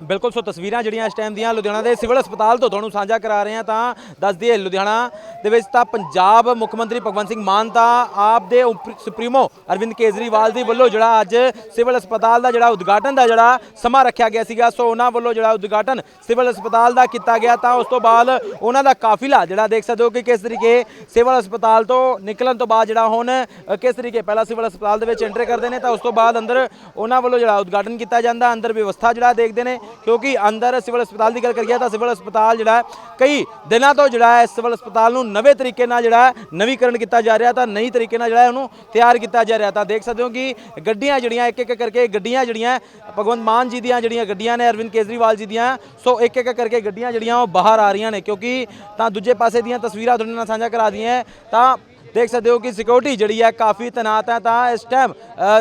ਬਿਲਕੁਲ, ਸੋ ਤਸਵੀਰਾਂ ਜਿਹੜੀਆਂ ਇਸ ਟਾਈਮ ਦੀਆਂ ਲੁਧਿਆਣਾ ਦੇ ਸਿਵਲ ਹਸਪਤਾਲ ਤੋਂ ਤੁਹਾਨੂੰ ਸਾਂਝਾ ਕਰਾ ਰਹੇ ਹਾਂ ਤਾਂ ਦੱਸ ਦਈਏ, ਲੁਧਿਆਣਾ ਦੇ ਵਿੱਚ ਤਾਂ ਪੰਜਾਬ ਮੁੱਖ ਮੰਤਰੀ ਭਗਵੰਤ ਸਿੰਘ ਮਾਨ ਤਾਂ ਆਪ ਦੇ ਉਪ- ਸੁਪਰੀਮੋ ਅਰਵਿੰਦ ਕੇਜਰੀਵਾਲ ਦੀ ਵੱਲੋਂ ਜਿਹੜਾ ਅੱਜ ਸਿਵਲ ਹਸਪਤਾਲ ਦਾ ਜਿਹੜਾ ਉਦਘਾਟਨ ਦਾ ਜਿਹੜਾ ਸਮਾਂ ਰੱਖਿਆ ਗਿਆ ਸੀਗਾ, ਸੋ ਉਹਨਾਂ ਵੱਲੋਂ ਜਿਹੜਾ ਉਦਘਾਟਨ ਸਿਵਲ ਹਸਪਤਾਲ ਦਾ ਕੀਤਾ ਗਿਆ ਤਾਂ ਉਸ ਤੋਂ ਬਾਅਦ ਉਹਨਾਂ ਦਾ ਕਾਫਿਲਾ ਜਿਹੜਾ ਦੇਖ ਸਕਦੇ ਹੋ ਕਿ ਕਿਸ ਤਰੀਕੇ ਸਿਵਲ ਹਸਪਤਾਲ ਤੋਂ ਨਿਕਲਣ ਤੋਂ ਬਾਅਦ ਜਿਹੜਾ ਹੁਣ ਕਿਸ ਤਰੀਕੇ ਪਹਿਲਾਂ ਸਿਵਲ ਹਸਪਤਾਲ ਦੇ ਵਿੱਚ ਐਂਟਰ ਕਰਦੇ ਨੇ ਤਾਂ ਉਸ ਤੋਂ ਬਾਅਦ ਅੰਦਰ ਉਹਨਾਂ ਵੱਲੋਂ ਜਿਹੜਾ ਉਦਘਾਟਨ ਕੀਤਾ ਜਾਂਦਾ, ਅੰਦਰ ਵਿਵਸਥਾ ਜਿਹੜਾ ਦੇਖਦੇ ਨੇ, ਕਿਉਂਕਿ ਅੰਦਰ ਸਿਵਲ ਹਸਪਤਾਲ ਦੀ ਗੱਲ ਕਰੀਏ ਤਾਂ ਸਿਵਲ ਹਸਪਤਾਲ ਜਿਹੜਾ ਕਈ ਦਿਨਾਂ ਤੋਂ ਜਿਹੜਾ ਹੈ ਸਿਵਲ ਹਸਪਤਾਲ ਨੂੰ ਨਵੇਂ ਤਰੀਕੇ ਨਾਲ ਜਿਹੜਾ ਨਵੀਕਰਨ ਕੀਤਾ ਜਾ ਰਿਹਾ ਤਾਂ ਨਈ ਤਰੀਕੇ ਨਾਲ ਜਿਹੜਾ ਉਹਨੂੰ ਤਿਆਰ ਕੀਤਾ ਜਾ ਰਿਹਾ ਤਾਂ ਦੇਖ ਸਕਦੇ ਹੋ ਕਿ ਗੱਡੀਆਂ ਜਿਹੜੀਆਂ ਇੱਕ ਇੱਕ ਕਰਕੇ ਗੱਡੀਆਂ ਜਿਹੜੀਆਂ ਭਗਵੰਤ ਮਾਨ ਜੀ ਦੀਆਂ ਜਿਹੜੀਆਂ ਗੱਡੀਆਂ ਨੇ, ਅਰਵਿੰਦ ਕੇਜਰੀਵਾਲ ਜੀ ਦੀਆਂ, ਸੋ ਇੱਕ ਇੱਕ ਕਰਕੇ ਗੱਡੀਆਂ ਜਿਹੜੀਆਂ ਉਹ ਬਾਹਰ ਆ ਰਹੀਆਂ ਨੇ ਕਿਉਂਕਿ ਤਾਂ ਦੂਜੇ ਪਾਸੇ ਦੀਆਂ ਤਸਵੀਰਾਂ ਤੁਹਾਡੇ ਨਾਲ ਸਾਂਝਾ ਕਰਾ ਦਈਆਂ ਤਾਂ ਦੇਖ ਸਕਦੇ ਹੋ ਕਿ ਸਿਕਿਉਰਿਟੀ ਜਿਹੜੀ ਹੈ ਕਾਫੀ ਤੈਨਾਤ ਹੈ ਤਾਂ ਇਸ ਟਾਈਮ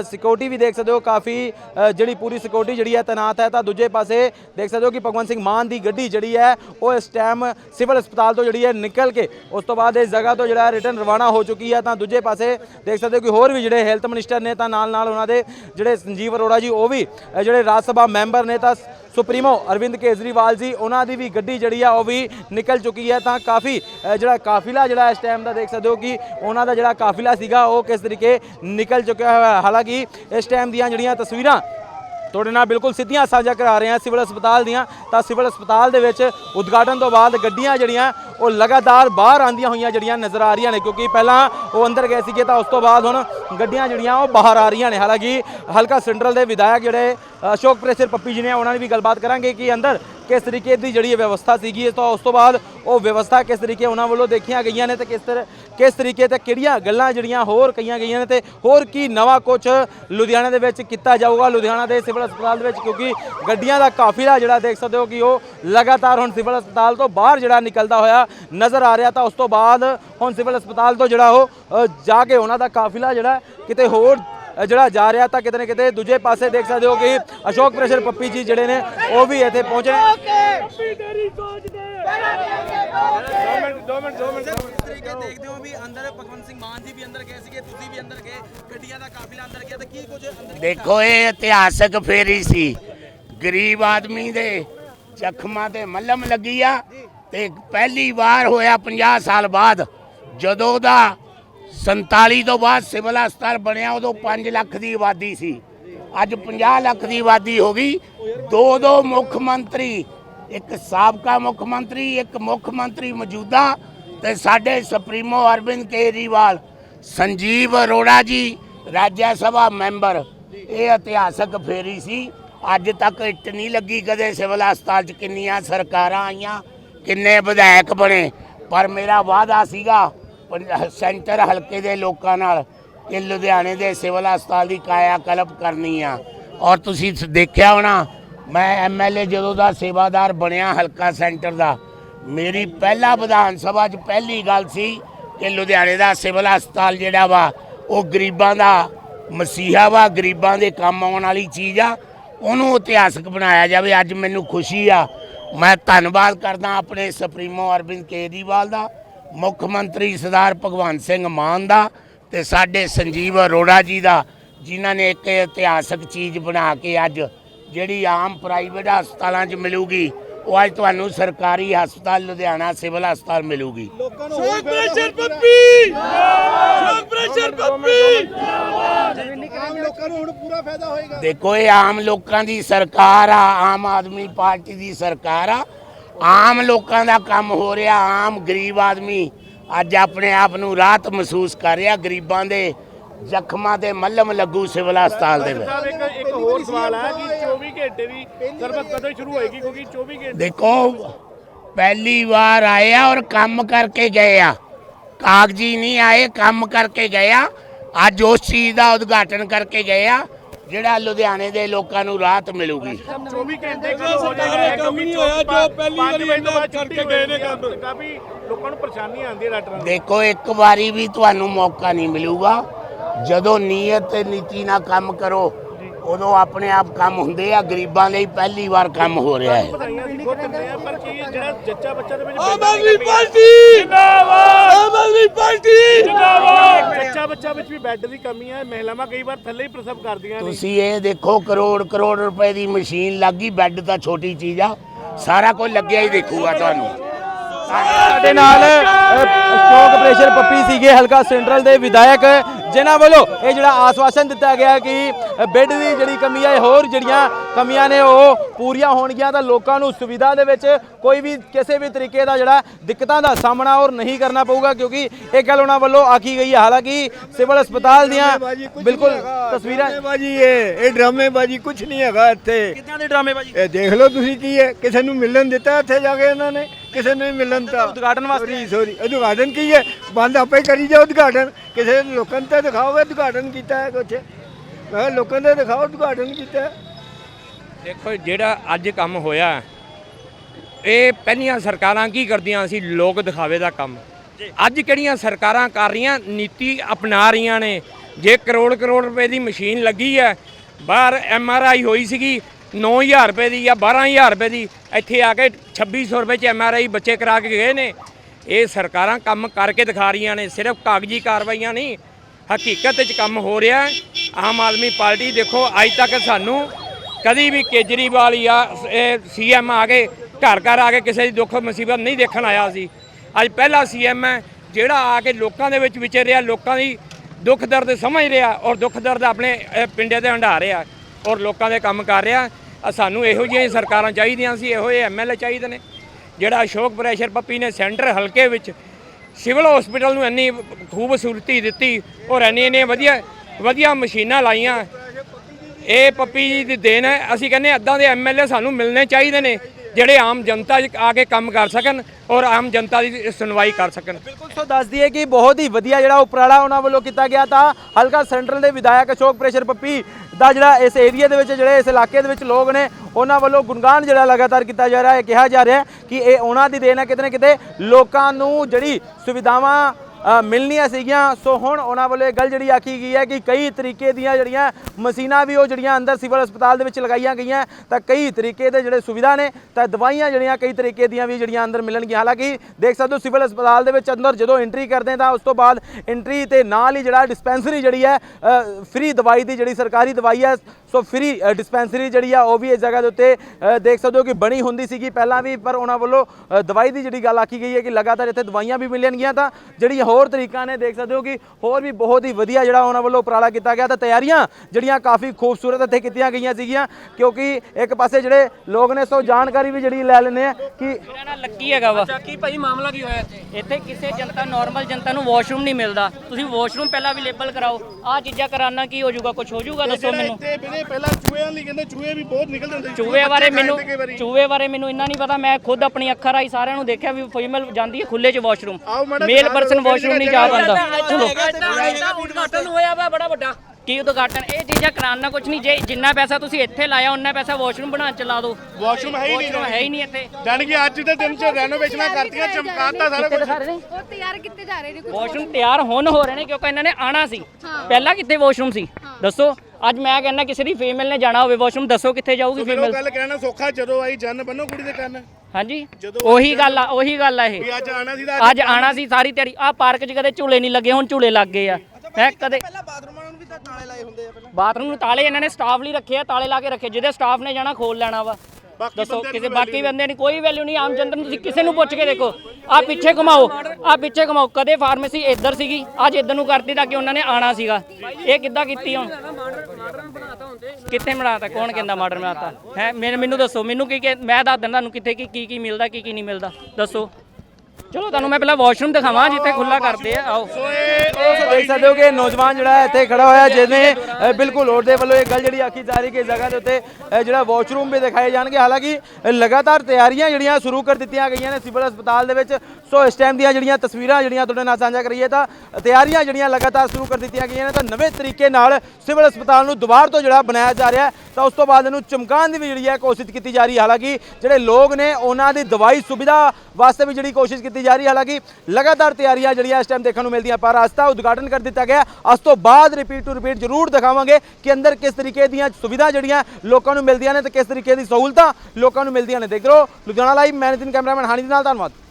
ਸਿਕਿਉਰਿਟੀ ਵੀ ਦੇਖ ਸਕਦੇ ਹੋ ਕਾਫੀ ਜਿਹੜੀ ਪੂਰੀ ਸਿਕਿਉਰਿਟੀ ਜਿਹੜੀ ਹੈ ਤੈਨਾਤ ਹੈ ਤਾਂ ਦੂਜੇ ਪਾਸੇ ਦੇਖ ਸਕਦੇ ਹੋ ਕਿ ਭਗਵੰਤ ਸਿੰਘ ਮਾਨ ਦੀ ਗੱਡੀ ਜਿਹੜੀ ਹੈ ਉਹ ਇਸ ਟਾਈਮ ਸਿਵਲ ਹਸਪਤਾਲ ਤੋਂ ਜਿਹੜੀ ਹੈ ਨਿਕਲ ਕੇ ਉਸ ਤੋਂ ਬਾਅਦ ਇਸ ਜਗ੍ਹਾ ਤੋਂ ਜਿਹੜਾ ਰਿਟਰਨ ਰਵਾਨਾ ਹੋ ਚੁੱਕੀ ਹੈ ਤਾਂ ਦੂਜੇ ਪਾਸੇ ਦੇਖ ਸਕਦੇ ਹੋ ਕਿ ਹੋਰ ਵੀ ਜਿਹੜੇ ਹੈਲਥ ਮਿਨਿਸਟਰ ਨੇ ਤਾਂ ਨਾਲ ਨਾਲ ਉਹਨਾਂ ਦੇ ਜਿਹੜੇ ਸੰਜੀਵ ਅਰੋੜਾ ਜੀ, ਉਹ ਵੀ ਜਿਹੜੇ ਰਾਜ ਸਭਾ ਮੈਂਬਰ ਨੇ ਤਾਂ ਸੁਪਰੀਮੋ ਅਰਵਿੰਦ ਕੇਜਰੀਵਾਲ ਜੀ, ਉਹਨਾਂ ਦੀ ਵੀ ਗੱਡੀ ਜਿਹੜੀ ਆ ਉਹ ਵੀ ਨਿਕਲ ਚੁੱਕੀ ਹੈ ਤਾਂ ਕਾਫੀ ਜਿਹੜਾ ਕਾਫਿਲਾ ਜਿਹੜਾ ਇਸ ਟਾਈਮ ਦਾ ਦੇਖ ਸਕਦੇ ਹੋ ਕਿ ਉਹਨਾਂ ਦਾ ਜਿਹੜਾ ਕਾਫਿਲਾ ਸੀਗਾ, ਉਹ ਕਿਸ ਤਰੀਕੇ ਨਿਕਲ ਚੁੱਕਿਆ ਹੋਇਆ ਹਾਲਾਂਕਿ ਇਸ ਟਾਈਮ ਦੀਆਂ ਜਿਹੜੀਆਂ ਤਸਵੀਰਾਂ ਤੁਹਾਡੇ ਨਾਲ ਬਿਲਕੁਲ ਸਿੱਧੀਆਂ ਸਾਂਝਾ ਕਰਾ ਰਹੇ ਹਾਂ ਸਿਵਲ ਹਸਪਤਾਲ ਦੀਆਂ। ਤਾਂ ਸਿਵਲ ਹਸਪਤਾਲ ਦੇ ਵਿੱਚ ਉਦਘਾਟਨ ਤੋਂ ਬਾਅਦ ਗੱਡੀਆਂ ਜਿਹੜੀਆਂ, ਉਹ ਲਗਾਤਾਰ ਬਾਹਰ ਆਂਦੀਆਂ ਹੋਈਆਂ ਜਿਹੜੀਆਂ ਨਜ਼ਰ ਆ ਰਹੀਆਂ ਨੇ, ਕਿਉਂਕਿ ਪਹਿਲਾਂ ਉਹ ਅੰਦਰ ਗਏ ਸੀਗੇ, ਤਾਂ ਉਸ ਤੋਂ ਬਾਅਦ ਹੁਣ ਗੱਡੀਆਂ ਜਿਹੜੀਆਂ, ਉਹ ਬਾਹਰ ਆ ਰਹੀਆਂ ਨੇ। ਹਾਲਾਂਕਿ ਹਲਕਾ ਸੈਂਟਰਲ ਦੇ ਵਿਧਾਇਕ ਜਿਹੜੇ ਅਸ਼ੋਕ ਪ੍ਰੇਸਰ ਪੱਪੀ ਜੀ ਨੇ ਉਹਨਾਂ ਦੀ ਵੀ ਗੱਲਬਾਤ ਕਰਾਂਗੇ ਕਿ ਅੰਦਰ ਕਿਸ ਤਰੀਕੇ ਦੀ ਜਿਹੜੀ ਵਿਵਸਥਾ ਸੀਗੀ ਤਾਂ ਉਸ ਤੋਂ ਬਾਅਦ ਉਹ ਵਿਵਸਥਾ ਕਿਸ ਤਰੀਕੇ ਉਹਨਾਂ ਵੱਲੋਂ ਦੇਖੀਆਂ ਗਈਆਂ ਨੇ ਤੇ ਕਿਸ ਤਰ੍ਹਾਂ ਕਿਸ ਤਰੀਕੇ ਤੇ ਕਿਹੜੀਆਂ ਗੱਲਾਂ ਜਿਹੜੀਆਂ ਹੋਰ ਕਹੀਆਂ ਗਈਆਂ ਨੇ ਤੇ ਹੋਰ ਕੀ ਨਵਾਂ ਕੁਝ ਲੁਧਿਆਣਾ ਦੇ ਵਿੱਚ ਕੀਤਾ ਜਾਊਗਾ, ਲੁਧਿਆਣਾ ਦੇ ਸਿਵਲ ਹਸਪਤਾਲ ਦੇ ਵਿੱਚ ਕਿਉਂਕਿ ਗੱਡੀਆਂ ਦਾ ਕਾਫਿਲਾ ਜਿਹੜਾ ਦੇਖ ਸਕਦੇ ਹੋ ਕਿ ਉਹ ਲਗਾਤਾਰ ਹੁਣ ਸਿਵਲ ਹਸਪਤਾਲ ਤੋਂ ਬਾਹਰ ਜਿਹੜਾ ਨਿਕਲਦਾ ਹੋਇਆ ਨਜ਼ਰ ਆ ਰਿਹਾ ਤਾਂ ਉਸ ਤੋਂ ਬਾਅਦ ਹੁਣ ਸਿਵਲ ਹਸਪਤਾਲ ਤੋਂ ਜਿਹੜਾ ਉਹ ਜਾ ਕੇ ਉਹਨਾਂ ਦਾ ਕਾਫਿਲਾ ਜਿਹੜਾ ਕਿਤੇ ਹੋਰ ਜਿਹੜਾ ਜਾ ਰਿਹਾ ਤਾਂ ਕਿਤੇ ਨਾ ਕਿਤੇ ਦੂਜੇ ਪਾਸੇ ਦੇਖ ਸਕਦੇ ਹੋ ਕਿ ਅਸ਼ੋਕ ਪ੍ਰੇਸ਼ਰ ਪੱਪੀ ਜੀ ਜਿਹੜੇ ਨੇ ਉਹ ਵੀ ਇੱਥੇ ਪਹੁੰਚੇ ਨੇ। ਦੋ ਮਿੰਟ ਦੋ ਮਿੰਟ ਇਸ ਤਰੀਕੇ ਦੇਖਦੇ ਹੋ ਵੀ ਅੰਦਰ ਭਗਵੰਤ ਸਿੰਘ ਮਾਨ ਜੀ ਵੀ ਅੰਦਰ ਗਏ ਸੀਗੇ ਤੁਸੀਂ ਵੀ ਅੰਦਰ ਗਏ ਗੱਡੀਆਂ ਦਾ ਕਾਫਿਲਾ ਅੰਦਰ ਗਿਆ ਤਾਂ ਕੀ ਕੁਝ ਅੰਦਰ ਦੇਖੋ ਇਹ ਇਤਿਹਾਸਕ ਫੇਰੀ ਸੀ। ਗਰੀਬ ਆਦਮੀ ਦੇ ਜ਼ਖਮਾਂ ਤੇ ਮੱਲਮ ਲੱਗੀ ਆ ਤੇ ਪਹਿਲੀ ਵਾਰ ਹੋਇਆ 50 ਸਾਲ ਬਾਅਦ ਜਦੋਂ ਦਾ 47 ਤੋਂ ਬਾਅਦ ਸਿਵਲ ਹਸਪਤਾਲ ਬਣਿਆ, ਉਦੋਂ 5 ਲੱਖ ਦੀ ਆਬਾਦੀ ਸੀ। ਅੱਜ 50 ਲੱਖ ਦੀ ਆਬਾਦੀ ਹੋ ਗਈ। ਦੋ ਦੋ ਮੁੱਖ ਮੰਤਰੀ, ਇੱਕ ਸਾਬਕਾ ਮੁੱਖ ਮੰਤਰੀ, ਇੱਕ ਮੁੱਖ ਮੰਤਰੀ ਮੌਜੂਦਾ ਤੇ ਸਾਡੇ ਸੁਪਰੀਮੋ ਅਰਵਿੰਦ ਕੇਜਰੀਵਾਲ, ਸੰਜੀਵ ਅਰੋੜਾ ਜੀ ਰਾਜ ਸਭਾ ਮੈਂਬਰ। ਇਹ ਇਤਿਹਾਸਕ ਫੇਰੀ ਸੀ। ਅੱਜ ਤੱਕ ਇੱਟ ਨਹੀਂ ਲੱਗੀ ਕਦੇ ਸਿਵਲ ਹਸਪਤਾਲ 'ਚ ਕਿੰਨੀਆਂ ਸਰਕਾਰਾਂ ਆਈਆਂ, ਕਿੰਨੇ ਵਿਧਾਇਕ ਬਣੇ। ਪਰ ਮੇਰਾ ਵਾਅਦਾ ਸੀਗਾ ਸੈਂਟਰ ਹਲਕੇ ਦੇ ਲੋਕਾਂ ਨਾਲ ਕਿ ਲੁਧਿਆਣੇ ਦੇ ਸਿਵਲ ਹਸਪਤਾਲ ਦੀ ਕਾਇਆ ਕਲਪ ਕਰਨੀ ਆ। ਔਰ ਤੁਸੀਂ ਦੇਖਿਆ ਹੋਣਾ, ਮੈਂ ਐਮਐਲਏ ਜਦੋਂ ਦਾ ਸੇਵਾਦਾਰ ਬਣਿਆ ਹਲਕਾ ਸੈਂਟਰ ਦਾ, ਮੇਰੀ ਪਹਿਲਾ ਵਿਧਾਨ ਸਭਾ 'ਚ ਪਹਿਲੀ ਗੱਲ ਸੀ ਕਿ ਲੁਧਿਆਣੇ ਦਾ ਸਿਵਲ ਹਸਪਤਾਲ ਜਿਹੜਾ ਵਾ, ਉਹ ਗਰੀਬਾਂ ਦਾ ਮਸੀਹਾ ਵਾ, ਗਰੀਬਾਂ ਦੇ ਕੰਮ ਆਉਣ ਵਾਲੀ ਚੀਜ਼ ਆ, ਉਹਨੂੰ ਇਤਿਹਾਸਕ ਬਣਾਇਆ ਜਾਵੇ, ਅੱਜ ਮੈਨੂੰ ਖੁਸ਼ੀ ਆ। ਮੈਂ ਧੰਨਵਾਦ ਕਰਦਾ ਆਪਣੇ ਸੁਪਰੀਮੋ ਅਰਵਿੰਦ ਕੇਜਰੀਵਾਲ ਦਾ ਮੁੱਖ ਮੰਤਰੀ ਸਰਦਾਰ ਭਗਵੰਤ ਸਿੰਘ ਮਾਨ ਦਾ ਤੇ ਸਾਡੇ ਸੰਜੀਵ ਅਰੋੜਾ ਜੀ ਦਾ ਜਿਨ੍ਹਾਂ ਨੇ ਇੱਕ ਇਤਿਹਾਸਕ ਚੀਜ਼ ਬਣਾ ਕੇ ਅੱਜ ਜਿਹੜੀ ਆਮ ਪ੍ਰਾਈਵੇਟ ਹਸਪਤਾਲਾਂ 'ਚ ਮਿਲੂਗੀ ਉਹ ਅੱਜ ਤੁਹਾਨੂੰ ਸਰਕਾਰੀ ਹਸਪਤਾਲ ਲੁਧਿਆਣਾ ਸਿਵਲ ਹਸਪਤਾਲ ਮਿਲੂਗੀ। ਸ਼ੌਕ ਪ੍ਰੈਸ਼ਰ ਪੱਪੀ! ਸ਼ੌਕ ਪ੍ਰੈਸ਼ਰ ਪੱਪੀ! ਆਮ ਲੋਕਾਂ ਨੂੰ ਹੁਣ ਪੂਰਾ ਫਾਇਦਾ ਹੋਏਗਾ। ਦੇਖੋ ਇਹ ਆਮ ਲੋਕਾਂ ਦੀ ਸਰਕਾਰ ਆ ਆਮ ਆਦਮੀ ਪਾਰਟੀ ਦੀ ਸਰਕਾਰ ਆ ਆਮ ਲੋਕਾਂ ਦਾ ਕੰਮ ਹੋ ਰਿਹਾ ਆਮ ਗਰੀਬ ਆਦਮੀ ਅੱਜ ਆਪਣੇ ਆਪ ਨੂੰ ਰਾਹਤ ਮਹਿਸੂਸ ਕਰ ਰਿਹਾ ਗਰੀਬਾਂ ਦੇ ਜ਼ਖਮਾਂ ਤੇ ਮੱਲਮ ਲੱਗੂ ਸਿਵਲ ਹਸਪਤਾਲ ਦੇ ਵਿੱਚ। ਇੱਕ ਇੱਕ ਹੋਰ ਸਵਾਲ ਹੈ ਕਿ 24 ਘੰਟੇ ਦੀ ਸਰਵਿਸ ਕਦੋਂ ਸ਼ੁਰੂ ਹੋਏਗੀ? ਕਿਉਂਕਿ 24 ਘੰਟੇ ਦੇਖੋ ਪਹਿਲੀ ਵਾਰ ਆਏ ਆ ਔਰ ਕੰਮ ਕਰਕੇ ਗਏ ਆ। ਕਾਗਜ਼ੀ ਨਹੀਂ ਆਏ ਕੰਮ ਕਰਕੇ ਗਏ ਆ। ਅੱਜ ਉਸ ਚੀਜ਼ ਦਾ ਉਦਘਾਟਨ ਕਰਕੇ ਗਏ ਆ। ਜਿਹੜਾ ਲੁਧਿਆਣੇ ਦੇ ਲੋਕਾਂ ਨੂੰ ਰਾਹਤ ਮਿਲੂਗੀ। 24 ਘੰਟੇ ਕਦੋਂ ਹੋ ਜਾਏਗਾ ਕੰਮ ਨਹੀਂ ਹੋਇਆ ਜੋ ਪਹਿਲੀ ਵਾਰੀ ਇਹਨਾਂ ਕਰਕੇ ਗਏ ਨੇ ਕੰਮ। ਕਾਫੀ ਲੋਕਾਂ ਨੂੰ ਪਰੇਸ਼ਾਨੀ ਆਉਂਦੀ ਹੈ ਡਾਕਟਰਾਂ ਨੂੰ। ਦੇਖੋ ਇੱਕ ਵਾਰੀ ਵੀ ਤੁਹਾਨੂੰ ਮੌਕਾ ਨਹੀਂ ਮਿਲੂਗਾ। ਜਦੋਂ ਨੀਅਤ ਤੇ ਨੀਤੀ ਨਾਲ ਕੰਮ ਕਰੋ ਉਦੋਂ ਆਪਣੇ ਆਪ ਕੰਮ ਹੁੰਦੇ ਆ ਗਰੀਬਾਂ ਲਈ ਪਹਿਲੀ ਵਾਰ ਕੰਮ ਹੋ ਰਿਹਾ ਹੈ। ਵਧਾਈਆਂ ਦੇਖੋ ਕਿੰਨੇ ਆ ਪਰ ਕੀ ਜਿਹੜਾ ਜੱਚਾ ਬੱਚਾ ਦੇ ਵਿੱਚ ਆਮ ਆਦਮੀ ਪਾਰਟੀ! ਜਿੰਦਾਬਾਦ! ਆਮ ਆਦਮੀ ਪਾਰਟੀ! ਜਿੰਦਾਬਾਦ! ਜੱਚਾ ਬੱਚਾ ਵਿੱਚ ਵੀ ਬੈੱਡ ਦੀ ਕਮੀ ਹੈ ਮਹਿਲਾਵਾਂ ਕਈ ਵਾਰ ਥੱਲੇ ਹੀ ਪ੍ਰਸਵ ਕਰਦੀਆਂ ਨੇ। ਤੁਸੀਂ ਇਹ ਦੇਖੋ ਕਰੋੜ ਕਰੋੜ ਰੁਪਏ ਦੀ ਮਸ਼ੀਨ ਲੱਗੀ ਬੈੱਡ ਤਾਂ ਛੋਟੀ ਚੀਜ਼ ਆ। ਸਾਰਾ ਕੁਝ ਲੱਗਿਆ ਹੀ ਦੇਖੂਗਾ ਤੁਹਾਨੂੰ। ਸਾਡੇ ਨਾਲ ਅਸ਼ੋਕ ਪ੍ਰੇਸ਼ਰ ਪੱਪੀ ਸੀਗੇ ਹਲਕਾ ਸੈਂਟਰਲ ਦੇ ਵਿਧਾਇਕ ਜਿਨ੍ਹਾਂ ਵੱਲੋਂ ਇਹ ਜਿਹੜਾ ਆਸਵਾਸਨ ਦਿੱਤਾ ਗਿਆ ਕਿ ਬੈੱਡ ਦੀ ਜਿਹੜੀ ਕਮੀ ਹੈ ਹੋਰ ਜਿਹੜੀਆਂ ਕਮੀਆਂ ਨੇ ਉਹ ਪੂਰੀਆਂ ਹੋਣਗੀਆਂ ਤਾਂ ਲੋਕਾਂ ਨੂੰ ਸੁਵਿਧਾ ਦੇ ਵਿੱਚ ਕੋਈ ਵੀ ਕਿਸੇ ਵੀ ਤਰੀਕੇ ਦਾ ਜਿਹੜਾ ਦਿੱਕਤਾਂ ਦਾ ਸਾਹਮਣਾ ਔਰ ਨਹੀਂ ਕਰਨਾ ਪਊਗਾ ਕਿਉਂਕਿ ਇਹ ਗੱਲ ਉਹਨਾਂ ਵੱਲੋਂ ਆਖੀ ਗਈ ਹੈ। ਹਾਲਾਂਕਿ ਸਿਵਲ ਹਸਪਤਾਲ ਦੀਆਂ ਬਿਲਕੁਲ ਤਸਵੀਰਾਂ ਬਾਜੀ ਇਹ ਇਹ ਡਰਾਮੇਬਾਜੀ ਕੁਝ ਨਹੀਂ ਹੈਗਾ ਇੱਥੇ। ਕਿੱਦਾਂ ਦੇ ਡਰਾਮੇ ਬਾਜੀ ਇਹ ਦੇਖ ਲਓ ਤੁਸੀਂ ਕੀ ਹੈ ਕਿਸੇ ਨੂੰ ਮਿਲਣ ਦਿੱਤਾ ਇੱਥੇ ਜਾ ਕੇ ਇਹਨਾਂ ਨੇ। ਕਿਸੇ ਨੂੰ ਨਹੀਂ ਮਿਲਣ ਦਿੱਤਾ ਉਦਘਾਟਨ ਵਾਸਤੇ ਸੋਰੀ ਉਦਘਾਟਨ ਕੀ ਹੈ? ਬੰਦ ਆਪੇ ਕਰੀ ਜਾਓ ਉਦਘਾਟਨ। ਕਿਸੇ ਲੋਕਾਂ ਨੇ ਤਾਂ ਦਿਖਾਓ ਉਦਘਾਟਨ ਕੀਤਾ ਹੈ ਕੁਛ। ਮੈਂ ਲੋਕਾਂ ਨੇ ਦਿਖਾਓ ਉਦਘਾਟਨ ਕੀਤਾ ਹੈ। ਦੇਖੋ ਜਿਹੜਾ ਅੱਜ ਕੰਮ ਹੋਇਆ ਇਹ ਪਹਿਲੀਆਂ ਸਰਕਾਰਾਂ ਕੀ ਕਰਦੀਆਂ ਸੀ? ਲੋਕ ਦਿਖਾਵੇ ਦਾ ਕੰਮ। ਅੱਜ ਕਿਹੜੀਆਂ ਸਰਕਾਰਾਂ ਕਰ ਰਹੀਆਂ? ਨੀਤੀ ਅਪਣਾ ਰਹੀਆਂ ਨੇ। ਜੇ ਕਰੋੜ ਕਰੋੜ ਰੁਪਏ ਦੀ ਮਸ਼ੀਨ ਲੱਗੀ ਹੈ ਬਾਹਰ ਐਮ ਆਰ ਆਈ ਹੋਈ ਸੀਗੀ 9000 ਰੁਪਏ ਦੀ ਜਾਂ 12000 ਰੁਪਏ ਦੀ ਇੱਥੇ ਆ ਕੇ 2600 ਰੁਪਏ ਚ ਐਮ ਆਰ ਆਈ ਬੱਚੇ ਕਰਾ ਕੇ ਗਏ ਨੇ। ਇਹ ਸਰਕਾਰਾਂ ਕੰਮ ਕਰਕੇ ਦਿਖਾ ਰਹੀਆਂ ਨੇ ਸਿਰਫ ਕਾਗਜ਼ੀ ਕਾਰਵਾਈਆਂ ਨਹੀਂ ਹਕੀਕਤ 'ਚ ਕੰਮ ਹੋ ਰਿਹਾ ਆਮ ਆਦਮੀ ਪਾਰਟੀ ਦੇਖੋ ਅੱਜ ਤੱਕ ਸਾਨੂੰ ਕਦੀ ਵੀ ਕੇਜਰੀਵਾਲ ਜਾਂ ਸੀਐਮ ਆ ਕੇ ਘਰ ਘਰ ਆ ਕੇ ਕਿਸੇ ਦੀ ਦੁੱਖ ਮੁਸੀਬਤ ਨਹੀਂ ਦੇਖਣ ਆਇਆ ਸੀ। ਅੱਜ ਪਹਿਲਾ ਸੀਐਮ ਹੈ ਜਿਹੜਾ ਆ ਕੇ ਲੋਕਾਂ ਦੇ ਵਿੱਚ ਵਿਚਰ ਰਿਹਾ ਲੋਕਾਂ ਦੀ ਦੁੱਖ ਦਰਦ ਸਮਝ ਰਿਹਾ ਔਰ ਦੁੱਖ ਦਰਦ ਆਪਣੇ ਅਹ, ਪਿੰਡੇ ਤੇ ਹੰਢਾ ਰਿਹਾ ਔਰ ਲੋਕਾਂ ਦੇ ਕੰਮ ਕਰ ਰਿਹਾ। ਸਾਨੂੰ ਇਹੋ ਜਿਹੀਆਂ ਸਰਕਾਰਾਂ ਚਾਹੀਦੀਆਂ ਸੀ, ਇਹੋ ਜਿਹੇ ਐਮਐਲਏ ਚਾਹੀਦੇ ਨੇ। ਜਿਹੜਾ ਅਸ਼ੋਕ ਪ੍ਰੈਸ਼ਰ ਪੱਪੀ ਨੇ ਸੈਂਟਰ ਹਲਕੇ ਵਿੱਚ ਸਿਵਲ ਹਸਪੀਟਲ ਨੂੰ ਇੰਨੀ ਖੂਬਸੂਰਤੀ ਦਿੱਤੀ, ਔਰ ਇੰਨੇ ਇੰਨੀਆਂ ਵਧੀਆ ਵਧੀਆ ਮਸ਼ੀਨਾਂ ਲਾਈਆਂ। ਇਹ ਪੱਪੀ ਜੀ ਦੀ ਦੇਣ ਹੈ। ਅਸੀਂ ਕਹਿੰਦੇ ਅੱਦਾਂ ਦੇ ਐਮਐਲਏ ਸਾਨੂੰ ਮਿਲਣੇ ਚਾਹੀਦੇ ਨੇ, ਜਿਹੜੇ ਆਮ ਜਨਤਾ ਆ ਕੇ ਕੰਮ ਕਰ ਸਕਣ ਔਰ ਆਮ ਜਨਤਾ ਦੀ ਸੁਣਵਾਈ ਕਰ ਸਕਣ। ਬਿਲਕੁਲ, ਸੋ ਦੱਸ ਦਈਏ ਕਿ ਬਹੁਤ ਹੀ ਵਧੀਆ ਜਿਹੜਾ ਉਪਰਾਲਾ ਉਹਨਾਂ ਵੱਲੋਂ ਕੀਤਾ ਗਿਆ ਤਾਂ ਹਲਕਾ ਸੈਂਟਰਲ ਦੇ ਵਿਧਾਇਕ ਅਸ਼ੋਕ ਪ੍ਰੈਸ਼ਰ ਪੱਪੀ ਦਾ ਜਿਹੜਾ ਇਸ ਏਰੀਆ ਦੇ ਵਿੱਚ ਜਿਹੜੇ ਇਸ ਇਲਾਕੇ ਦੇ ਵਿੱਚ ਲੋਕ ਨੇ, ਉਹਨਾਂ ਵੱਲੋਂ ਗੁਣਗਾਨ ਜਿਹੜਾ ਲਗਾਤਾਰ ਕੀਤਾ ਜਾ ਰਿਹਾ ਹੈ। ਕਿਹਾ ਜਾ ਰਿਹਾ ਹੈ ਕਿ ਇਹ ਉਹਨਾਂ ਦੀ ਦੇਣ ਹੈ, ਕਿਤੇ ਨਾ ਕਿਤੇ ਲੋਕਾਂ ਨੂੰ ਜਿਹੜੀ ਸੁਵਿਧਾਵਾਂ ਮਿਲਣੀਆਂ ਸੀਗੀਆਂ। ਸੋ ਹੁਣ ਉਹਨਾਂ ਵੱਲੋਂ ਇਹ ਗੱਲ ਜਿਹੜੀ ਆਖੀ ਗਈ ਹੈ ਕਿ ਕਈ ਤਰੀਕੇ ਦੀਆਂ ਜਿਹੜੀਆਂ ਮਸ਼ੀਨਾਂ ਵੀ ਉਹ ਜਿਹੜੀਆਂ ਅੰਦਰ ਸਿਵਲ ਹਸਪਤਾਲ ਦੇ ਵਿੱਚ ਲਗਾਈਆਂ ਗਈਆਂ ਤਾਂ ਕਈ ਤਰੀਕੇ ਦੇ ਜਿਹੜੇ ਸੁਵਿਧਾ ਨੇ, ਤਾਂ ਦਵਾਈਆਂ ਜਿਹੜੀਆਂ ਕਈ ਤਰੀਕੇ ਦੀਆਂ ਵੀ ਜਿਹੜੀਆਂ ਅੰਦਰ ਮਿਲਣਗੀਆਂ। ਹਾਲਾਂਕਿ ਦੇਖ ਸਕਦੇ ਹੋ ਸਿਵਲ ਹਸਪਤਾਲ ਦੇ ਵਿੱਚ ਅੰਦਰ ਜਦੋਂ ਐਂਟਰੀ ਕਰਦੇ ਹਾਂ, ਤਾਂ ਉਸ ਤੋਂ ਬਾਅਦ ਐਂਟਰੀ ਤੇ ਨਾਲ ਹੀ ਜਿਹੜਾ ਡਿਸਪੈਂਸਰੀ ਜਿਹੜੀ ਹੈ ਫ੍ਰੀ ਦਵਾਈ ਦੀ ਜਿਹੜੀ ਸਰਕਾਰੀ ਦਵਾਈ ਹੈ, ਸੋ ਫ੍ਰੀ ਡਿਸਪੈਂਸਰੀ ਜਿਹੜੀ ਆ, ਉਹ ਵੀ ਇਸ ਜਗ੍ਹਾ ਦੇ ਉੱਤੇ ਦੇਖ ਸਕਦੇ ਹੋ ਕਿ ਬਣੀ ਹੁੰਦੀ ਸੀਗੀ ਪਹਿਲਾਂ ਵੀ, ਪਰ ਉਹਨਾਂ ਵੱਲੋਂ ਦਵਾਈ ਦੀ ਜਿਹੜੀ ਗੱਲ ਆਖੀ ਗਈ ਹੈ ਕਿ ਲਗਾਤਾਰ ਇੱਥੇ ਦਵਾਈਆਂ ਵੀ ਮਿਲਣਗੀਆਂ ਤਾਂ ਜਿਹੜੀ ਹੋਰ ਤਰੀਕਾ ਨੇ ਦੇਖ ਸਕਦੇ ਹੋ ਕਿ ਹੋਰ ਵੀ ਬਹੁਤ ਹੀ ਵਧੀਆ ਜਿਹੜਾ ਉਹਨਾਂ ਵੱਲੋਂ ਉਪਰਾਲਾ ਕੀਤਾ ਗਿਆ ਤਾਂ ਤਿਆਰੀਆਂ ਜਿਹੜੀਆਂ ਕਾਫੀ ਖੂਬਸੂਰਤ ਇੱਥੇ ਕੀਤੀਆਂ ਗਈਆਂ ਸੀਗੀਆਂ ਕਿਉਂਕਿ ਇੱਕ ਪਾਸੇ ਜਿਹੜੇ ਲੋਕ ਨੇ ਸੋ ਜਾਣਕਾਰੀ ਵੀ ਜਿਹੜੀ ਲੈ ਲੈਂਦੇ ਆ ਕਿ ਮੇਰਾ ਨਾਲ ਲੱਕੀ ਹੈਗਾ ਵਾ। ਕੀ ਭਾਈ ਮਾਮਲਾ ਕੀ ਹੋਇਆ ਇੱਥੇ? ਇੱਥੇ ਕਿਸੇ ਜਨਤਾ ਨਾਰਮਲ ਜਨਤਾ ਨੂੰ ਵਾਸ਼ਰੂਮ ਨਹੀਂ ਮਿਲਦਾ। ਤੁਸੀਂ ਵਾਸ਼ਰੂਮ ਪਹਿਲਾਂ ਵੀ ਲੇਬਲ ਕਰਾਓ। ਆਹ ਚੀਜ਼ਾਂ ਕਰਾਉਣਾ ਕੀ ਹੋ ਜਾਊਗਾ ਕੁਝ ਹੋ ਜਾਊਗਾ ਦੱਸੋ ਮੈਨੂੰ। ਤੇ ਵੀਰੇ ਪਹਿਲਾਂ ਚੂਹਿਆਂ ਲਈ ਕਹਿੰਦੇ ਚੂਹੇ ਵੀ ਬਹੁਤ ਨਿਕਲਦੇ ਹੁੰਦੇ ਸੀ। ਚੂਹੇ ਬਾਰੇ ਬੱਚੇ ਮੈਨੂੰ ਖਾਂਦੇ ਕਈ ਵਾਰੀ। ਚੂਹੇ ਬਾਰੇ ਮੈਨੂੰ ਇੰਨਾ ਨਹੀਂ ਪਤਾ। ਮੈਂ ਖੁਦ ਆਪਣੀ ਅੱਖਾਂ ਰਾਹੀਂ ਸਾਰਿਆਂ ਨੂੰ ਦੇਖਿਆ ਵੀ ਫੀਮੇਲ ਜਾਂਦੀ ਹੈ ਖੁੱਲੇ 'ਚ ਵਾਸ਼ਰੂਮ ਆਓ ਮੈਡਮ, ਮੇਲ ਪਰਸਨ ਦਿਓ ਵਾਸ਼ਰੂਮ ਨਹੀਂ ਜਾ ਪਾਉਂਦਾ ਚਲੋ ਉਦਘਾਟਨ ਹੋਇਆ ਵਾ ਬੜਾ ਵੱਡਾ। ਕੀ ਉਦਘਾਟਨ? ਇਹ ਚੀਜ਼ਾਂ ਕਰਾਉਣਾ ਕੁਝ ਨਹੀਂ। ਜੇ ਜਿੰਨਾ ਪੈਸਾ ਤੁਸੀਂ ਇੱਥੇ ਲਾਇਆ ਉਹਨਾਂ ਪੈਸਾ ਵਾਸ਼ਰੂਮ ਬਣਾਉਣ ਚ ਲਾ ਦਿਓ। ਵਾਸ਼ਰੂਮ ਹੈ ਹੀ ਨਹੀਂ ਵਾਸ਼ਰੂਮ ਹੈ ਹੀ ਨਹੀਂ ਇੱਥੇ। ਜਾਣੀ ਕਿ ਅੱਜ ਦੇ ਦਿਨ 'ਚ ਰੈਨੋਵੇਸ਼ਨਾਂ ਕਰਤੀਆਂ ਚਮਕਾਤਾ ਸਾਰਾ ਕੁਝ ਉਹ ਤਿਆਰ ਕੀਤੇ ਜਾ ਰਹੇ ਨੇ ਕੁਝ ਵਾਸ਼ਰੂਮ ਤਿਆਰ ਹੁਣ ਹੋ ਰਹੇ ਨੇ ਕਿਉਂਕਿ ਇਹਨਾਂ ਨੇ ਆਣਾ ਸੀ। ਪਹਿਲਾਂ ਕਿੱਥੇ ਵਾਸ਼ਰੂਮ ਸੀ? ਦੱਸੋ। ਅੱਜ ਮੈਂ ਕਹਿੰਦਾ ਕਿਸੇ ਦੀ ਫੀਮੇਲ ਨੇ ਜਾਣਾ ਹੋਵੇ ਵਾਸ਼ਰੂਮ ਦੱਸੋ ਕਿੱਥੇ ਜਾਊਗੀ ਫੀਮੇਲ ਗੱਲ ਕਹਿਣਾ ਸੌਖਾ ਜਦੋਂ ਆਈ ਜਨ ਬੰਨੋ ਕੁੜੀ ਦੇ ਕੰਨ। ਹਾਂਜੀ? ਉਹੀ ਗੱਲ ਆ ਉਹੀ ਗੱਲ ਆ ਇਹ। ਵੀ ਅੱਜ ਆਣਾ ਸੀ ਤਾਂ ਅੱਜ ਆਣਾ ਸੀ ਸਾਰੀ ਤਿਆਰੀ। ਆ ਪਾਰਕ 'ਚ ਕਦੇ ਝੂਲੇ ਨਹੀਂ ਲੱਗੇ ਹੁਣ ਝੂਲੇ ਲੱਗ ਗਏ ਆ। ਹੈ ਕਦੇ ਬਾਥਰੂਮ ਨੂੰ ਤਾਲੇ ਇਹਨਾਂ ਨੇ ਸਟਾਫ ਲਈ ਰੱਖੇ ਆ ਤਾਲੇ ਲਾ ਕੇ ਰੱਖੇ। ਜਿਹਦੇ ਸਟਾਫ ਨੇ ਜਾਣਾ ਖੋਲ ਲੈਣਾ ਵਾ। ਦੱਸੋ ਕਿਸੇ ਬਾਕੀ ਬੰਦੇ ਨਹੀਂ ਕੋਈ ਵੈਲਿਊ ਨਹੀਂ। ਆਮ ਜਨਤਾ ਨੂੰ ਤੁਸੀਂ ਕਿਸੇ ਨੂੰ ਪੁੱਛ ਕੇ ਦੇਖੋ। ਆ ਪਿੱਛੇ ਘੁਮਾਓ ਆ ਪਿੱਛੇ ਘੁਮਾਓ। ਕਦੇ ਫਾਰਮੇਸੀ ਇੱਧਰ ਸੀਗੀ ਅੱਜ ਇੱਧਰ ਨੂੰ ਕਰਤੀ ਤਾਂ ਕਿ ਉਹਨਾਂ ਨੇ ਆਣਾ ਸੀਗਾ। ਇਹ ਕਿੱਦਾਂ ਕੀਤੀ ਹੁਣ? ਕਿੱਥੇ ਬਣਾਤਾ? ਕੌਣ ਕਹਿੰਦਾ ਮਾਡਰਨ ਬਣਾਤਾ? ਹੈ? ਮੈਨੂੰ ਮੈਨੂੰ ਦੱਸੋ, ਮੈਨੂੰ ਕੀ ਕੀ- ਮੈਂ ਦੱਸ ਦਿੰਦਾ ਤੁਹਾਨੂੰ ਕਿੱਥੇ ਕੀ ਕੀ ਮਿਲਦਾ, ਕੀ ਕੀ ਨਹੀਂ ਮਿਲਦਾ। ਦੱਸੋ। ਚਲੋ ਤੁਹਾਨੂੰ ਮੈਂ ਪਹਿਲਾਂ ਵਾਸ਼ਰੂਮ ਦਿਖਾਵਾਂ ਜਿੱਥੇ ਖੁੱਲਾ ਕਰਦੇ ਆ ਆਓ। ਸੋ ਦੇਖ ਸਕਦੇ ਹੋ ਕਿ ਨੌਜਵਾਨ ਜਿਹੜਾ ਹੈ ਇੱਥੇ ਖੜਾ ਹੋਇਆ ਜਿਹਨੇ ਅ, ਬਿਲਕੁਲ ਹੋਰ ਦੇ ਵੱਲੋਂ ਇਹ ਗੱਲ ਜਿਹੜੀ ਆਖੀ ਜਾ ਰਹੀ ਕਿ ਇਸ ਜਗ੍ਹਾ ਦੇ ਉੱਤੇ ਅ, ਜਿਹੜਾ ਵਾਸ਼ਰੂਮ ਵੀ ਦਿਖਾਏ ਜਾਣਗੇ। ਹਾਲਾਂਕਿ ਅ, ਲਗਾਤਾਰ ਤਿਆਰੀਆਂ ਜਿਹੜੀਆਂ ਸ਼ੁਰੂ ਕਰ ਦਿੱਤੀਆਂ ਗਈਆਂ ਨੇ ਸਿਵਲ ਹਸਪਤਾਲ ਦੇ ਵਿੱਚ। ਸੋ ਇਸ ਟਾਈਮ ਦੀਆਂ ਜਿਹੜੀਆਂ ਤਸਵੀਰਾਂ ਜਿਹੜੀਆਂ ਤੁਹਾਡੇ ਨਾਲ ਸਾਂਝਾ ਕਰੀਏ ਤਾਂ ਤਿਆਰੀਆਂ ਜਿਹੜੀਆਂ ਲਗਾਤਾਰ ਸ਼ੁਰੂ ਕਰ ਦਿੱਤੀਆਂ ਗਈਆਂ ਨੇ ਤਾਂ ਨਵੇਂ ਤਰੀਕੇ ਨਾਲ ਸਿਵਲ ਹਸਪਤਾਲ ਨੂੰ ਦੁਬਾਰ ਤੋਂ ਜਿਹੜਾ ਬਣਾਇਆ ਜਾ ਰਿਹਾ ਹੈ। ਤਾਂ ਉਸ ਤੋਂ ਬਾਅਦ ਇਹਨੂੰ ਚਮਕਾਉਣ ਦੀ ਵੀ ਜਿਹੜੀ ਹੈ ਕੋਸ਼ਿਸ਼ ਕੀਤੀ ਜਾ ਰਹੀ ਹੈ। ਹਾਲਾਂਕਿ ਜਿਹੜੇ ਲੋਕ ਨੇ ਉਹਨਾਂ ਦੀ ਦਵਾਈ ਸੁਵਿਧਾ ਵਾਸਤੇ ਵੀ ਜਿਹੜੀ ਕੋਸ਼ਿਸ਼ ਕੀਤੀ ਜਾ ਰਹੀ ਹੈ। ਹਾਲਾਂਕਿ ਲਗਾਤਾਰ ਤਿਆਰੀਆਂ ਜਿਹੜੀਆਂ ਇਸ ਟਾਈਮ ਦੇਖਣ ਨੂੰ ਮਿਲਦੀਆਂ, ਪਰ ਅੱਜ ਉਦਘਾਟਨ ਕਰ ਦਿੱਤਾ ਗਿਆ। ਅੱਜ ਤੋਂ ਬਾਅਦ ਰਿਪੀਟ ਟੂ ਰਿਪੀਟ ਜ਼ਰੂਰ ਦਿਖਾਵਾਂਗੇ ਕਿ ਅੰਦਰ ਕਿਸ ਤਰੀਕੇ ਦੀਆਂ ਸੁਵਿਧਾ ਜਿਹੜੀਆਂ ਲੋਕਾਂ ਨੂੰ ਮਿਲਦੀਆਂ ਨੇ ਤੇ ਕਿਸ ਤਰੀਕੇ ਦੀ ਸਹੂਲਤਾਂ ਲੋਕਾਂ ਨੂੰ ਮਿਲਦੀਆਂ ਨੇ। ਦੇਖ ਲਓ ਲੁਧਿਆਣਾ ਲਾਈਵ ਮੈਂ ਨਿਤਿਨ ਕੈਮਰਾਮੈਨ ਹਾਨੀ ਦੇ ਨਾਲ, ਧੰਨਵਾਦ।